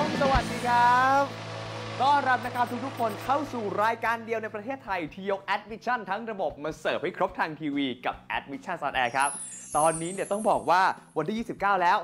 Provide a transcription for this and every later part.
สวัสดีครับต้อนรับนะครับทุกทุกคนเข้าสู่รายการเดียวในประเทศไทย ที่ยกแอดมิชชั่นทั้งระบบมาเสิร์ฟให้ครบทางทีวีกับแอดมิชชั่นซอนแอร์ครับ ตอนนี้เนี่ยต้องบอกว่าวันที่ 29 แล้ว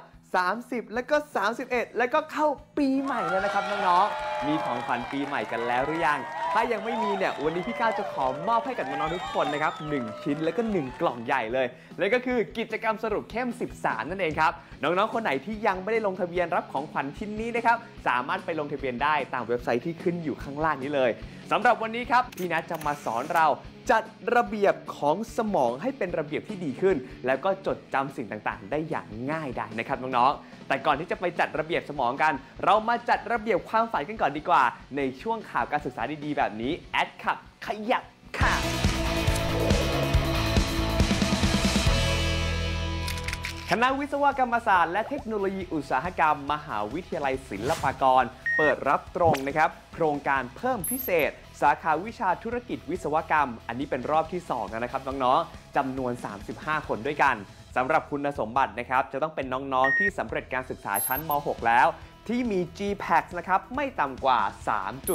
30 แล้วก็ 31 แล้วก็เข้าปีใหม่แล้วนะครับน้องๆมีของขวัญปีใหม่กันแล้วหรือยัง ถ้ายังไม่มีเนี่ยวันนี้พี่ก้าวจะขอมอบให้กับน้องๆทุกคนนะครับ1ชิ้นแล้วก็ 1 กล่องใหญ่เลยและก็คือกิจกรรมสรุปเข้ม 13 นั่นเองครับน้องๆคนไหนที่ยังไม่ได้ลงทะเบียนรับของขวัญชิ้นนี้นะครับสามารถไปลงทะเบียนได้ตามเว็บไซต์ที่ขึ้นอยู่ข้างล่างนี้เลยสำหรับวันนี้ครับพี่นัทจะมาสอนเรา จัดระเบียบของสมองให้เป็นระเบียบที่ดีขึ้น แล้วก็จดจำสิ่งต่างๆ ได้อย่างง่ายได้นะครับน้องๆ แต่ก่อนที่จะไปจัดระเบียบสมองกัน เรามาจัดระเบียบความฝันกันก่อนดีกว่า ในช่วงข่าวการศึกษาดีๆ แบบนี้แอดขับขยับค่ะคณะวิศวกรรมศาสตร์และเทคโนโลยีอุตสาหกรรม มหาวิทยาลัยศิลปากร เปิดรับตรงนะครับ โครงการเพิ่มพิเศษ สาขาวิชาธุรกิจวิศวกรรม อันนี้เป็นรอบที่2แล้วนะครับน้องๆจำนวน 35 คนด้วยกันสำหรับคุณสมบัตินะครับจะต้องเป็นน้องๆที่สำเร็จการศึกษาชั้นม .6 แล้ว ที่มี GPAX นะครับไม่ต่ำกว่า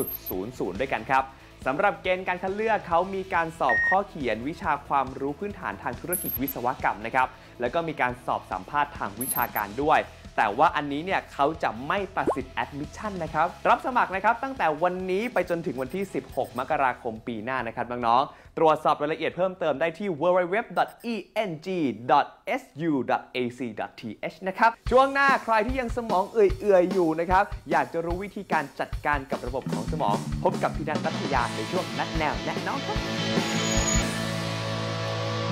3.00 ด้วยกันครับสำหรับเกณฑ์การคัดเลือกเขามีการสอบข้อเขียนวิชาความรู้พื้นฐานทางธุรกิจวิศวกรรมนะครับ แล้วก็มีการสอบสัมภาษณ์ทางวิชาการด้วย แต่ว่าอันนี้เนี่ยเขาจะไม่ตัดสิทธิ์แอดมิชชั่นนะครับ รับสมัครนะครับตั้งแต่วันนี้ไปจนถึงวันที่ 16 มกราคมปีหน้านะครับน้องๆ ตรวจสอบรายละเอียดเพิ่มเติมได้ที่ www.eng.su.ac.th นะครับ ช่วงหน้าใครที่ยังสมองเอื่อยๆ อยู่นะครับ อยากจะรู้วิธีการจัดการกับระบบของสมอง พบกับพี่นัทนัทยาในช่วงนัดแนวแนะน้องครับ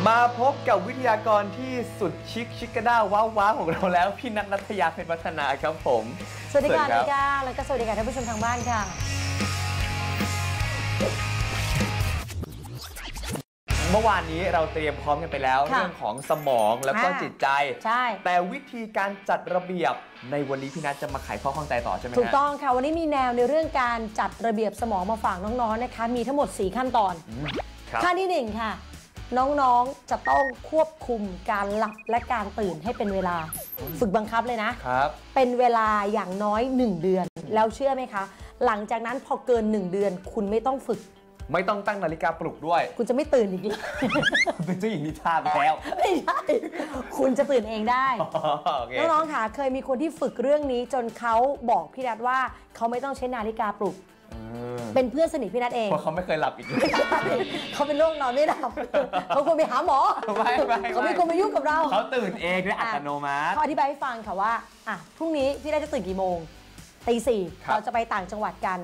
มาพบกับวิทยากรที่สุดชิคชิคกระด้าว้าวว้าวของเราแล้ว พี่นัทนัทยาเพชรวัฒนาครับผม สวัสดีค่ะสวัสดีครับนิกาแล้วก็สวัสดีค่ะท่านผู้ชมทางบ้านค่ะ เมื่อวานนี้เราเตรียมพร้อมกันไปแล้วค่ะเรื่องของสมองแล้วก็อ่า จิตใจ ใช่ แต่วิธีการจัดระเบียบในวันนี้พี่นัทจะมาไขข้อข้องใจต่อใช่ไหมฮะ ถูกต้องค่ะ วันนี้มีแนวในเรื่องการจัดระเบียบสมองมาฝากน้องๆนะคะ มีทั้งหมด 4 ขั้นตอนอืมครับ ขั้นที่หนึ่งค่ะ น้องๆ จะต้องควบคุมการหลับและการตื่นให้เป็นเวลา ฝึกบังคับเลยนะ ครับ เป็นเวลาอย่างน้อย 1 เดือน แล้วเชื่อไหมคะ หลังจากนั้นพอเกิน 1 เดือน คุณไม่ต้องฝึก ไม่ต้องตั้งนาฬิกาปลุกด้วย คุณจะไม่ตื่นอีกเลย เป็นเจ้าหญิงนิทราไปแล้ว ไม่ใช่ คุณจะตื่นเองได้ โอเค น้องๆค่ะเคยมีคนที่ฝึกเรื่องนี้จนเขาบอกพี่นัทว่าเขาไม่ต้องใช้นาฬิกาปลุกอืม เป็นเพื่อนสนิทพี่นัทเองเพราะเขาไม่เคยหลับอีกเลยเขาเป็นโรคนอนไม่หลับเขาควรไปหาหมอไม่ไม่ไม่เขาไม่ควรมายุ่งกับเราเขาตื่นเองด้วยอัตโนมัติเขาอธิบายให้ฟังค่ะว่าอะพรุ่งนี้พี่นัทจะตื่นกี่โมงตีสี่ครับเราจะไปต่างจังหวัดกัน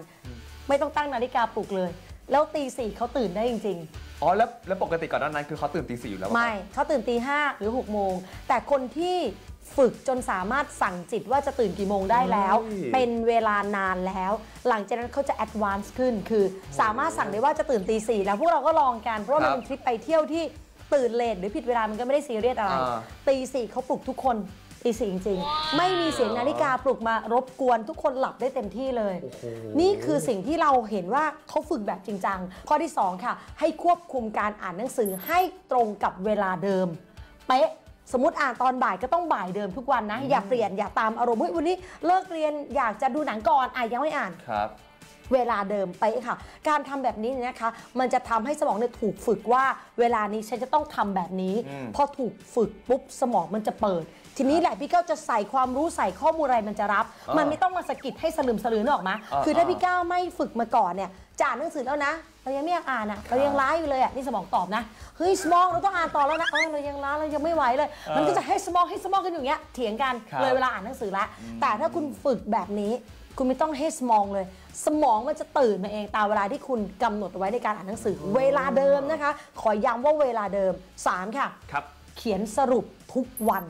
ไม่ต้องตั้งนาฬิกาปลุกเลย แล้วตีสี่เขาตื่นได้จริง ๆ อ๋อแล้วแล้วปกติก่อนหน้านั้นคือเขาตื่นตีสี่อยู่แล้วปะไม่เขาตื่นตีห้าหรือ6กโมงแต่คนที่ ฝึกจนสามารถสั่งจิตว่าจะตื่นกี่โมงได้แล้ว เป็นเวลานานแล้ว หลังจากนั้นเขาจะแอดวานซ์ขึ้น คือสามารถสั่งได้ว่าจะตื่นตีสี่แล้วพวกเราก็ลองกัน เพราะว่ามันเป็นทริปไปเที่ยวที่ตื่นเลทหรือผิดเวลามันก็ไม่ได้ซีเรียสอะไรอ่าตีสี่เขาปลุกทุกคนตีสี่จริงๆ ไม่มีเสียงนาฬิกาปลุกมารบกวนทุกคนหลับได้เต็มที่เลยโอ้โหนี่คือสิ่งที่เราเห็นว่าเขาฝึกแบบจริงจังข้อที่ 2 ค่ะ ให้ควบคุมการอ่านหนังสือให้ตรงกับเวลาเดิม เป๊ะ สมมติอ่านตอนบ่ายก็ต้องบ่ายเดิมทุกวันนะ อย่าเปลี่ยนอย่าตามอารมณ์เฮ้ยวันนี้เลิกเรียนอยากจะดูหนังก่อนอะยังไม่อ่านครับเวลาเดิมเป๊ะค่ะ การทำแบบนี้เนี่ยนะคะ มันจะทำให้สมองเนี่ยถูกฝึกว่า เวลานี้ฉันจะต้องทำแบบนี้อืมพอถูกฝึกปุ๊บสมองมันจะเปิด ทีนี้แหละพี่ก้าวจะใส่ความรู้ใส่ข้อมูลอะไรมันจะรับอ่ามัมันไม่ต้องมาสะกิดให้สลืมสลือนึกออกมาอ่าคือถ้าอ่าพี่ก้าวไม่ฝึกมาก่อนเนี่ย จะอ่านหนังสือแล้วนะเรายังไม่อยากอ่านอะเรายังล้าอยู่เลยอะนี่สมองตอบนะเฮ้ยสมองเราต้องอ่านต่อแล้วนะเออเรายังล้าเรายังไม่ไหวเลย มันก็จะให้สมองให้สมองกันอย่างเงี้ยเถียงกันครับเลยเวลาอ่านหนังสือละ แต่ถ้าคุณฝึกแบบนี้ คุณไม่ต้องให้สมองเลยสสมองมันจะตื่นมาเองตามเวลาที่คุณกำหนดเอาไว้ในการอ่านหนังสือ เวลาเดิมนะคะ ขอย้ำว่าเวลาเดิม3ค่ะ ครับเขียนสรุปทุกวัน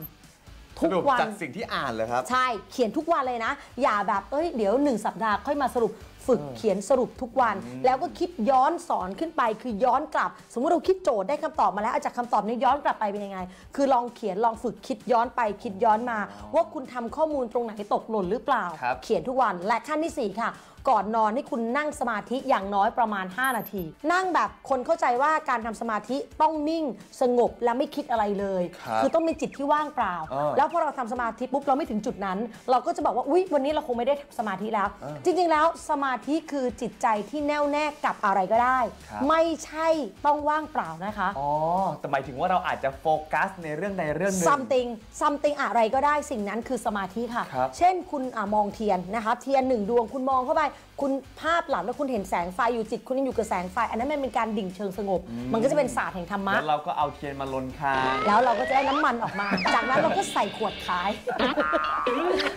สทุกรุปวัน จากสิ่งที่อ่านเลยครับ ใช่ เขียนทุกวันเลยนะ อย่าแบบ เอ้ย เดี๋ยว1สัปดาห์ค่อยมาสรุป ฝึกเขียนสรุปทุกวัน แล้วก็คิดย้อนสอนขึ้นไป คือย้อนกลับ สมมติเราคิดโจทย์ได้คำตอบมาแล้วเอาจากคำตอบนี้ย้อนกลับไปเป็นยังไง คือลองเขียนลองฝึกคิดย้อนไปคิดย้อนมา ว่าคุณทำข้อมูลตรงไหนตกหล่นหรือเปล่าครับเขียนทุกวันและขั้นที่ 4 ค่ะก่อนนอนให้คุณนั่งสมาธิอย่างน้อยประมาณ 5 นาที นั่งแบบคนเข้าใจว่าการทำสมาธิต้องนิ่งสงบและไม่คิดอะไรเลยครับอต้องเป็นจิตที่ว่างเปล่าเออแล้วพอเราทำสมาธิปุ๊บเราไม่ถึงจุดนั้น เราก็จะบอกว่าอุ๊ยวันนี้เราคงไม่ได้ทำสมาธิแล้ว จริงๆแล้วสมาธิคือจิตใจที่แน่วแน่กับอะไรก็ได้ ครับ ไม่ใช่ต้องว่างเปล่านะคะ อ๋อ แต่หมายถึงว่าเราอาจจะโฟกัสในเรื่องใดเรื่องหนึ่ง something something อะไรก็ได้สิ่งนั้นคือสมาธิค่ะ ครับเช่นคุณอามองเทียนนะคะ เทียนหนึ่งดวงคุณมองเข้าไป คุณภาพหลับแล้วคุณเห็นแสงไฟอยู่จิต คุณยังอยู่กับแสงไฟ อันนั้นมันเป็นการดิ่งเชิงสงบมันก็จะเป็นศาสตร์แห่งธรรมะ แล้วเราก็เอาเทียนมาลนคาง แล้วเราก็จะได้น้ำมันออกมา จากนั้นเราก็ใส่ขวดขาย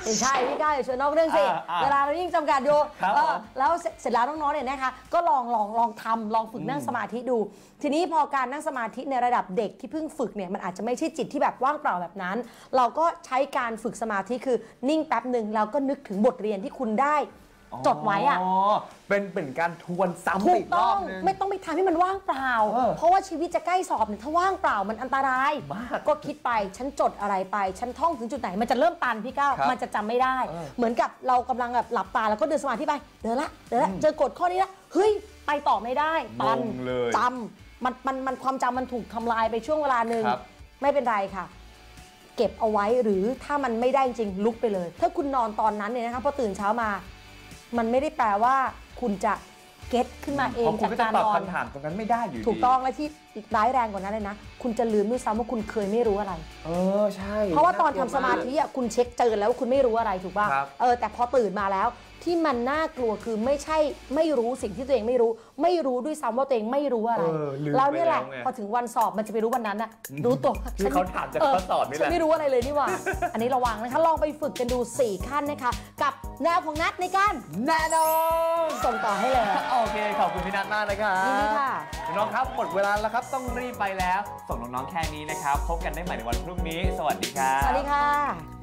ไม่ใช่พี่ก้าวอย่าชวนนอกเรื่องสิ อ่าอ่าเวลาเรายิ่งจำกัดอยู่ครับเออผมแล้วเสร็จเสร็จแล้วน้องๆเนี่ยนะคะก็ลองลองลองทำลองฝึกนั่งสมาธิดู ทีนี้พอการนั่งสมาธิในระดับเด็กที่เพิ่งฝึกเนี่ยมันอาจจะไม่ใช่จิตที่แบบว่างเปล่าแบบนั้น เราก็ใช้การฝึกสมาธิคือนิ่งแป๊บหนึ่งแล้วก็นึกถึงบทเรียนที่คุณได้ จดไว้อะอ๋อเป็นเป็นการทวนซ้ำถูอีกกรต้ออบงนึง ไม่ต้องไปทำให้มันว่างเปล่า เออเพราะว่าชีวิตจะใกล้สอบเนี่ยถ้าว่างเปล่ามันอันตรายมากก็คิดไปฉันจดอะไรไป ฉันท่องถึงจุดไหนมันจะเริ่มตันพี่ก้าวครับมันจะจำไม่ได้ เออเหมือนกับเรากำลังแบบหลับตาแล้วก็เดินสมาธิไปเดินละเดินละเจอกฎข้อนี้ละเฮ้ยไปต่อไม่ได้ตันงงเลยจำมันมันมันความจำมันถูกทำลายไปช่วงเวลาหนึ่งครับ ไม่เป็นไรค่ะ เก็บเอาไว้หรือถ้ามันไม่ได้จริงลุกไปเลย ถ้าคุณนอนตอนนั้นเนี่ยนะคะพอตื่นเช้ามา มันไม่ได้แปลว่าคุณจะเก็ตขึ้นมาเอเพงราะคุณจากก็จะการตอบนอน คำถามตรงนั้นไม่ได้อยู่ดีถูกต้องและที่ร้ายแรงกว่านั้นเลยนะ คุณจะลืมด้วยซ้ำว่าคุณเคยไม่รู้อะไร เออใช่เพราะว่าตอนทำกลัสมาธิอะคุณเช็คเจอแล้วว่าคุณไม่รู้อะไรถูกป่ะครับ เออแต่พอตื่นมาแล้ว ที่มันน่ากลัวคือไม่ใช่ไม่รู้สิ่งที่ตัวเองไม่รู้ ไม่รู้ด้วยซ้ำว่าตัวเองไม่รู้อะไรเออลืมแล้วเนี่ยแหละไปแล้วไง พอถึงวันสอบมันจะไปรู้วันนั้นอะรู้ตัวที่เขาถามจากข้อสอบนี่แหละฉันไม่รู้อะไรเลยนี่หว่า อันนี้ระวังนะคะลองไปฝึกกันดู 4 ขั้นนะคะ กับแนวของนัดในการแน่นอนส่งต่อให้เลยโอเค ขอบคุณพี่นัทมากนะครับยินดีค่ะ น้องๆครับ หมดเวลาแล้วครับ ต้องรีบไปแล้ว ส่งน้องๆแค่นี้นะครับ พบกันได้ใหม่ในวันพรุ่งนี้ สวัสดีครับ สวัสดีค่ะ